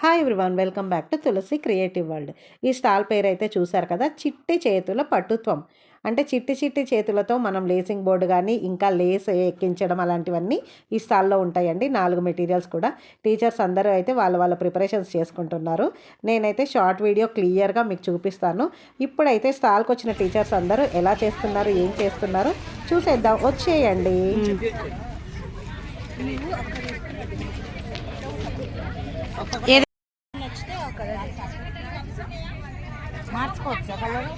Hi everyone welcome back to Tulasi creative world ఈ stall పేరు అయితే చూశారు కదా చిట్టి చేతుల పట్టుత్వం అంటే చిట్టి చిట్టి చేతులతో మనం లేసింగ్ బోర్డు కానీ ఇంకా లేస్ ఎక్కించడం అలాంటివన్నీ ఈ స్టాల్లో ఉంటాయండి. నాలుగు మెటీరియల్స్ కూడా. టీచర్స్ అందరూ అయితే వాళ్ళ వాళ్ళ ప్రిపరేషన్స్ చేసుకుంటున్నారు. నేనైతే షార్ట్ వీడియో క్లియర్గా మీకు చూపిస్తాను. ఇప్పుడైతే స్టాల్కి వచ్చిన టీచర్స్ అందరూ ఎలా చేస్తున్నారు ఏం చేస్తున్నారు చూసేద్దాం. వచ్చేయండి. Hmm. మార్చుకోవచ్చు కలర్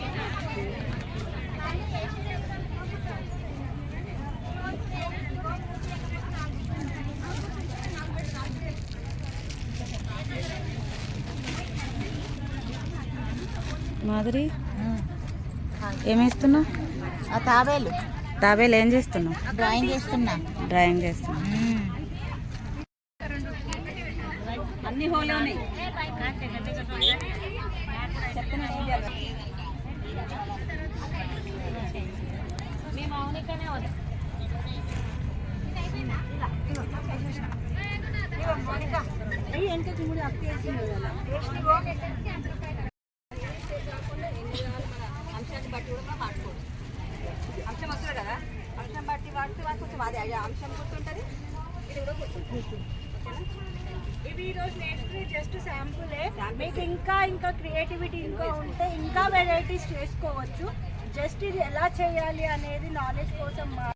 మాధురి? ఏమేస్తున్నావు ఆ తాబేలు. తాబేలు ఏం చేస్తున్నావు? డ్రాయింగ్ చేస్తున్నా. డ్రాయింగ్ చేస్తున్నావు. అన్ని హోలే ఉన్నాయి అంశాన్ని బట్టి కూడా మార్చుకోవచ్చు అంశం వస్తుంది కదా అంశం బట్టి వాడితే వాడికి కొంచెం అంశం గుర్తుంటుంది ఇది కూడా గుర్తుంటుంది ఇవి ఈరోజు నేర్చుకునే జస్ట్ శాంపులే మీకు ఇంకా ఇంకా క్రియేటివిటీ ఇంకో ఇంకా వెరైటీస్ చేసుకోవచ్చు. జస్ట్ ఇది ఎలా చేయాలి అనేది నాలెడ్జ్ కోసం మా-